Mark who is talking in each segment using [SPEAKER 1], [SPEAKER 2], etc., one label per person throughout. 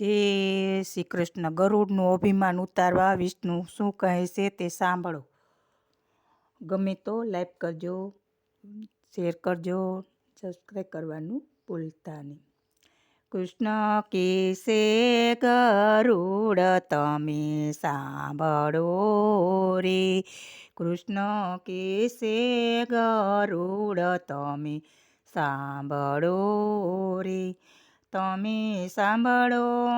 [SPEAKER 1] જય શ્રી કૃષ્ણ. ગરુડનું અભિમાન ઉતારવા વિષ્ણુ શું કહે છે તે સાંભળો. ગમે તો લાઈક કરજો, શેર કરજો, સબસ્ક્રાઈબ કરવાનું ભૂલતા નહીં. કૃષ્ણ કેસે ગરુડ, તમે સાંભળો રે. કૃષ્ણ કેસે ગરુડ, તમે સાંભળો રે. તમે સાંભળો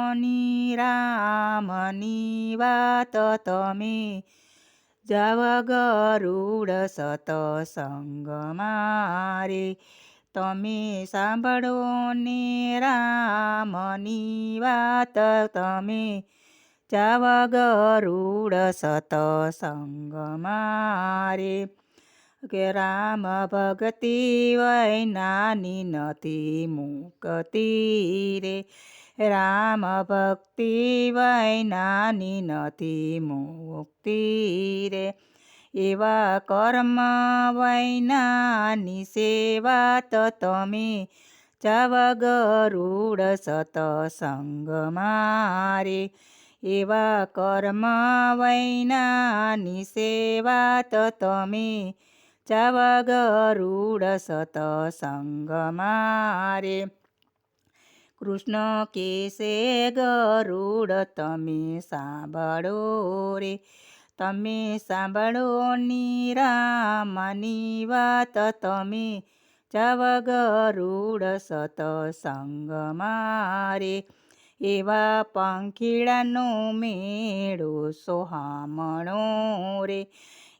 [SPEAKER 1] રામની વાત તમે. જાવ ગરુડ સતસંગ મારે. તમે સાંભળો ને રામની વાત તમે. જાવ ગરુડ સતસંગ મારે. કે રામ ભક્તિ વૈનાની નથી મુકતી રે. રામ ભક્તિ વૈનાની નથી મુક્તિ રે. એવા કર્મ વૈનાની સેવા તો તમે જાવ ગરુડ સતસંગ મારે. એવા કર્મ વૈનાની સેવા તો તમે જાવ ગરુડ સતસંગ કૃષ્ણ કેસે ગરૂડ તમે સાંભળો રે. તમે સાંભળો નિરામની વાત, તમે જાવ સત સતસંગ મારે. એવા પંખીડાનો મેળો સોહામણો રે.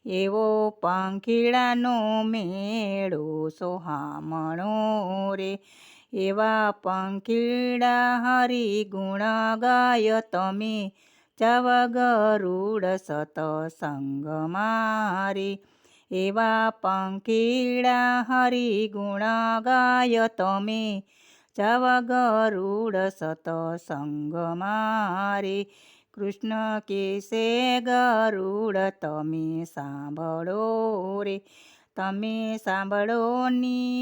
[SPEAKER 1] એવો પંખીડાનો મેળો સોહામણો રે. એવા પંખીડા હરી ગુણ ગાય તમે જાવ ગરુડ સતસંગ મારે. એવા પંખીડા હરી ગુણ ગાય તમે જાવ ગરુડ સતસંગ મારે. કૃષ્ણ કેસે ગરુડ તમે સાંભળો રે. તમે સાંભળો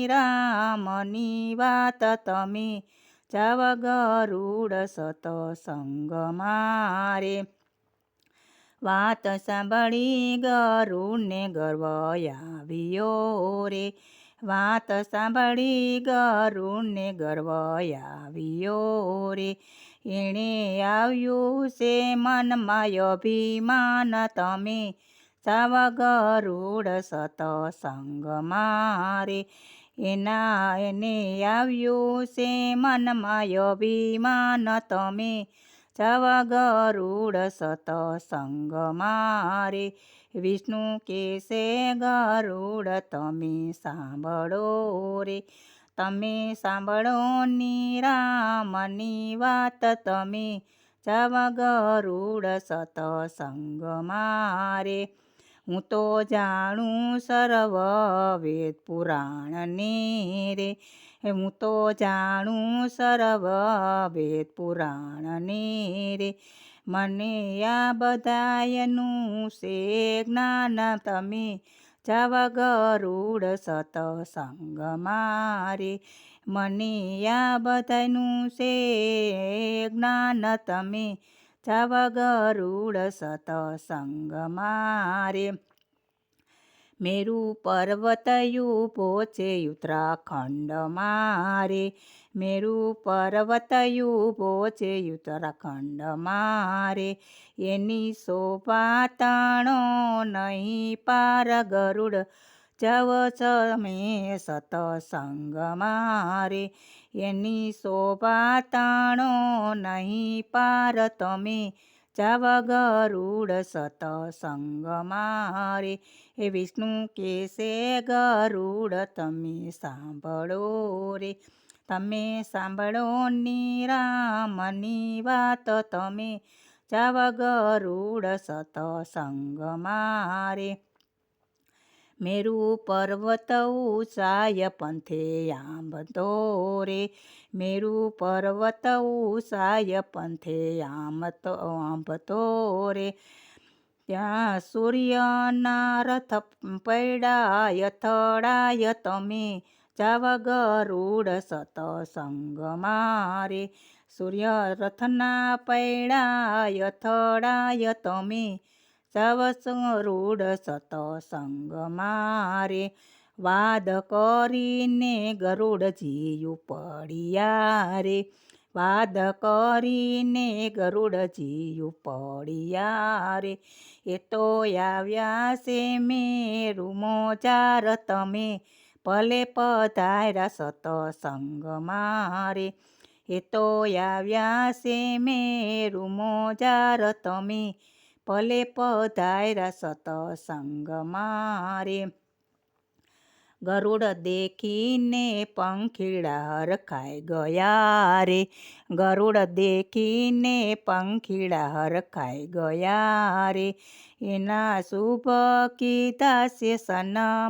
[SPEAKER 1] રામની વાત. તમે જાવ ગરુડ સતસંગ મારે. વાત સાંભળી ગરુડને ગર્વ આવ્યો રે. વાત સાંભળી ગરુડને ગર્વ આવ્યો રે. એણે આવ્યું છે મનમાં અભિમાન. તમે સાવ ગરુડ સતસંગ મારે. એના એને આવ્યું છે મનમાં અભિમાન. તમે જાવ ગરુડ સતસંગ મારે. વિષ્ણુ કેસે ગરુડ, તમે સાંભળો રે. તમે સાંભળો ની રામની વાત, તમે જાવ ગરુડ સતસંગ મારે. હું તો જાણું સર્વ વેદ પુરાણને રે. હું તો જાણું સર્વ વેદ પુરાણને રે. મને આ બધાયનું છે જ્ઞાન, તમે જાવ ગરુડ સતસંગ મારે. મને આ બધાનું છે જ્ઞાન તમે જાવ ગરુડ સતસંગ મારે. મેરુ પર્વતયું પોચે ઉત્તરાખંડ મારે. મેરુ પર્વતયું પોચે ઉત્તરાખંડ મારે. એની શોભા તાણો નહીં પાર ગરુડ. જવ તમે સતસંગ મારે. એની શોભા તાણો નહીં પાર તમે. જાવ ગરુડ સતસંગ મારે. એ વિષ્ણુ કેસે ગરુડ, તમે સાંભળો રે. તમે સાંભળો ની રામની વાત, તમે જાવ ગરુડ સતસંગ મારે. મેરુ પર્વત ઉષાય પંથે આંબ રે. મેરુ પર્વત ઉષાય પંથે આમ તો આંબ રે. ત્યાં સૂર્યના રથ પૈડાય થડાય તમે જાવ ગરુડ સતસંગ મારે. સૂર્ય રથના પૈડાય થડાય તમે સવસ રૂઢ સતસંગ મારે વાદ કરીને ગરુડજીયું પડ્યા રે વાદ કરીને ગરુડજીયું પડ્યા રે એ તો આવ્યા છે મેરું મોજાર તમે ભલે પધાર્યા સતસંગ મારે એ તો આવ્યા છે મેરું મોજાર તમે पले पधाएर सतसङ्ग मारे। गरुड देखिने पङ्खिडा खाइ गया रे गरुड देखिने पङ्खिडा खाइ गया रे एना शुभ कि दासे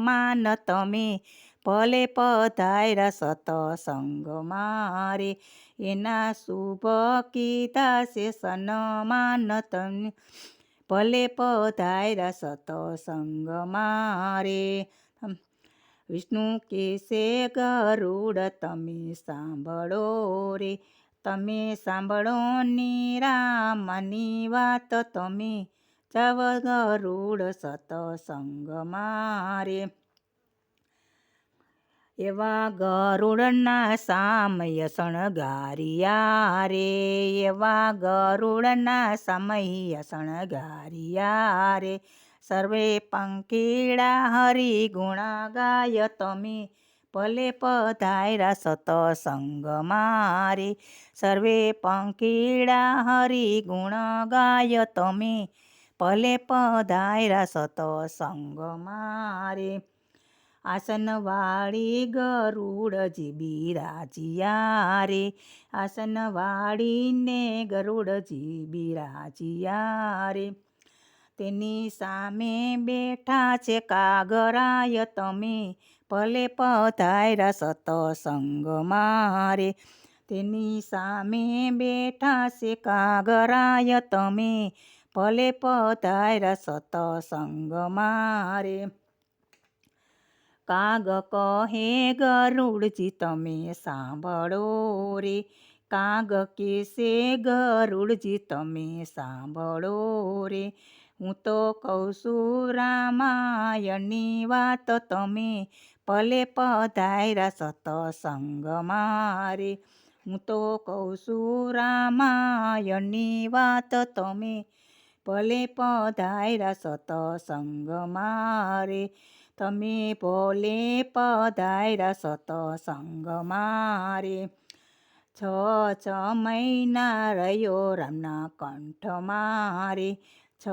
[SPEAKER 1] मान तमे। पले पधाएर सतसङ्ग रे एना शुभ कि दासे सनमान तमे। ભલે પધાર્યા સતસંગ મારે. વિષ્ણુ કેસે ગરુડ, તમે સાંભળો રે. તમે સાંભળો રામની વાત, તમે જવ ગરુડ સતસંગ મારે. એવા ગરુડના સામય શણગારિયા રે એવા ગરુડના સમય શણગારિયા રે સર્વે પંખીડા હરી ગુણા ગાય તમે ભલે પધાયરા સતસંગ મારે. સર્વે પંખીડા હરી ગુણ ગાય તમે ભલે પધાયરા સતસંગ મારે. આસનવાળી ગરુડજી બિરાજિયા રે આસનવાળીને ગરુડજી બિરાજિયા રે તેની સામે બેઠા છે કાગરાય તમે. ભલે પધાર્યા સતસંગ મારે. તેની સામે બેઠા છે કાગરાય તમે. ભલે પધાર્યા સતસંગ મારે. કાગ કહે ગરુડજી, તમે સાંભળો રે. કાગ કેસે ગરુડજી, તમે સાંભળો રે. હું તો કહું છું, રામાયણની વાત તમે ભલે પધાર્યા સતસંગ મારે. હું તો કહું છું, રામાયણની વાત તમે ભલે પધાર્યા સતસંગ મારે. તમે ભોલે પધાર્યા સતસંગ મારે છ છ મહિના રહ્યો રામના કંઠ મારે છ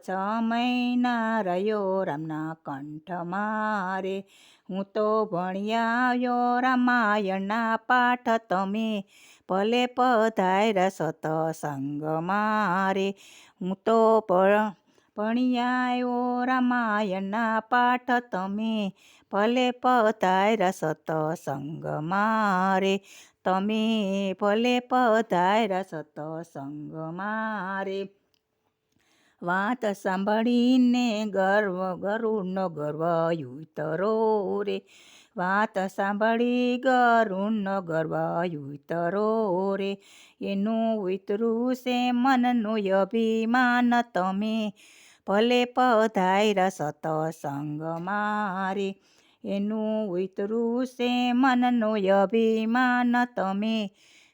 [SPEAKER 1] છ મહિના રહ્યો રામના કંઠ મારે હું તો ભણ્યાયો રામાયણના પાઠ તમે ભલે પધાર્યા સતસંગ મારે હું તો ભણ્યાયો રામાયણના પાઠ તમે ભલે પધાર્યા સતસંગ મારે, તમે ભલે પધાર્યા સતસંગ મારે. વાત સાંભળીને ગર્વ, ગરુડનો ગર્વ યુતરો રે. વાત સાંભળી ગરુણનો ગર્વ યુતરો રે. એનું વિતરું છે મનનું અભિમાન તમે ભલે પધાર્યા સતસંગ મારે. એનું વિતરું છે મનનું અભિમાન તમે.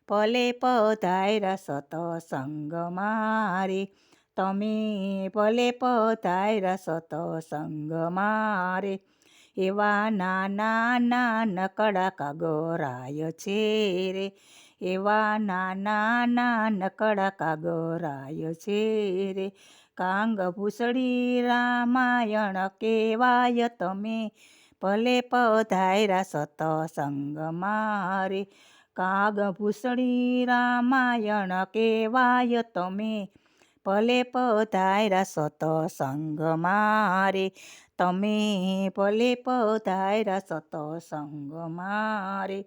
[SPEAKER 1] ભલે પધાર્યા સતસંગ મારે. તમે ભલે પધાર્યા સતસંગ મારે. એવા નાના નાનકડા કાગરાય છે રે. એવા નાના નાનકડા કાગરાય છે રે. કાંગ ભૂસડી રામાયણ કેવાય તમે. ભલે પધાયરા સતસંગ મારે, કાગ ભૂસડી રામાયણ કેવાય તમે. ભલે પધાયરા સતસંગ મારે, તમે ભલે પધાયરા સતસંગ મારે.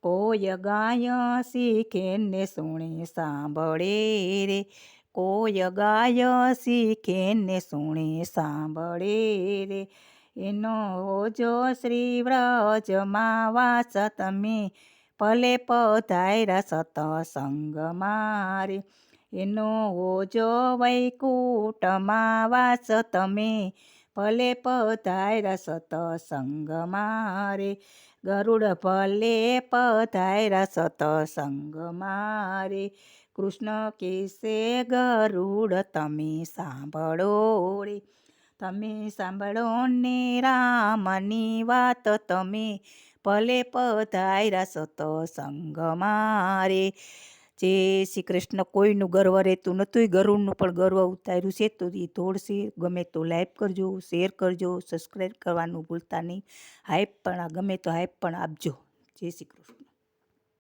[SPEAKER 1] કોય ગાય શીખે ને સુણે સાંભળે રે કોઈ ગાય શીખે ને સુણે સાંભળે રે. એનો જો શ્રી વ્રજમાં વાસ તમે ભલે પધાયરા સતસંગ મારે. એનો ઓજો વૈકુટમાં વાસ તમે ભલે પધાયરા સતસંગ મારે. ગરુડ ભલે પધાયરા સતસંગ રે કૃષ્ણ કેસે ગરુડ, તમે સાંભળો રે, તમે સાંભળો ને રામની વાત, તમે ભલે પધાર્યા સંગ રે જય શ્રી કૃષ્ણ કોઈનું ગર્વ રહેતું નહોતું ગરુડનું પણ ગર્વ ઉતાર્યું. છે તો એ તોડશે ગમે તો લાઈક કરજો, શેર કરજો સબસ્ક્રાઈબ કરવાનું ભૂલતા નહીં. હાઈપ પણ ગમે તો હાઈપ પણ આપજો. જય શ્રી કૃષ્ણ.